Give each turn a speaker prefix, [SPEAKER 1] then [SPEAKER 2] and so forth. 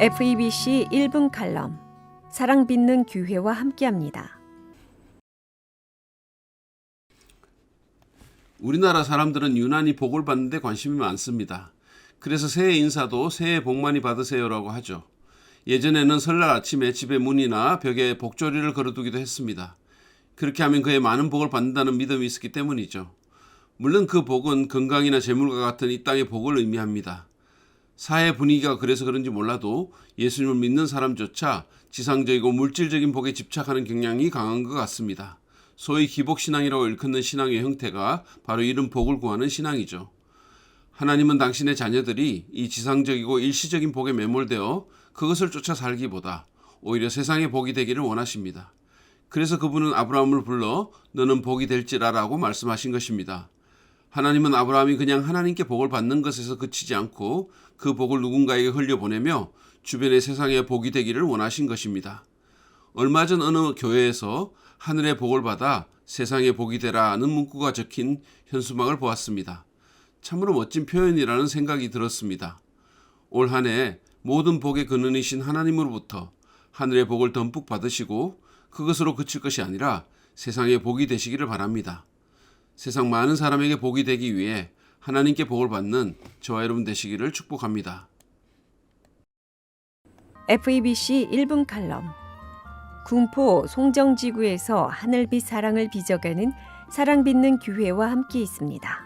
[SPEAKER 1] FEBC 1분 칼럼 사랑 빛는 교회와 함께합니다.
[SPEAKER 2] 우리나라 사람들은 유난히 복을 받는데 관심이 많습니다. 그래서 새해 인사도 새해 복 많이 받으세요라고 하죠. 예전에는 설날 아침에 집에 문이나 벽에 복조리를 걸어두기도 했습니다. 그렇게 하면 그에 많은 복을 받는다는 믿음이 있었기 때문이죠. 물론 그 복은 건강이나 재물과 같은 이 땅의 복을 의미합니다. 사회 분위기가 그래서 그런지 몰라도 예수님을 믿는 사람조차 지상적이고 물질적인 복에 집착하는 경향이 강한 것 같습니다. 소위 기복신앙이라고 일컫는 신앙의 형태가 바로 이런 복을 구하는 신앙이죠. 하나님은 당신의 자녀들이 이 지상적이고 일시적인 복에 매몰되어 그것을 쫓아 살기보다 오히려 세상의 복이 되기를 원하십니다. 그래서 그분은 아브라함을 불러 너는 복이 될지라라고 말씀하신 것입니다. 하나님은 아브라함이 그냥 하나님께 복을 받는 것에서 그치지 않고 그 복을 누군가에게 흘려보내며 주변의 세상에 복이 되기를 원하신 것입니다. 얼마 전 어느 교회에서 하늘의 복을 받아 세상에 복이 되라는 문구가 적힌 현수막을 보았습니다. 참으로 멋진 표현이라는 생각이 들었습니다. 올 한 해 모든 복의 근원이신 하나님으로부터 하늘의 복을 듬뿍 받으시고 그것으로 그칠 것이 아니라 세상에 복이 되시기를 바랍니다. 세상 많은 사람에게 복이 되기 위해 하나님께 복을 받는 저와 여러분 되시기를 축복합니다.
[SPEAKER 1] FEBC 1분 칼럼 군포 송정지구에서 하늘빛 사랑을 빚어가는 사랑 빛는 교회와 함께 있습니다.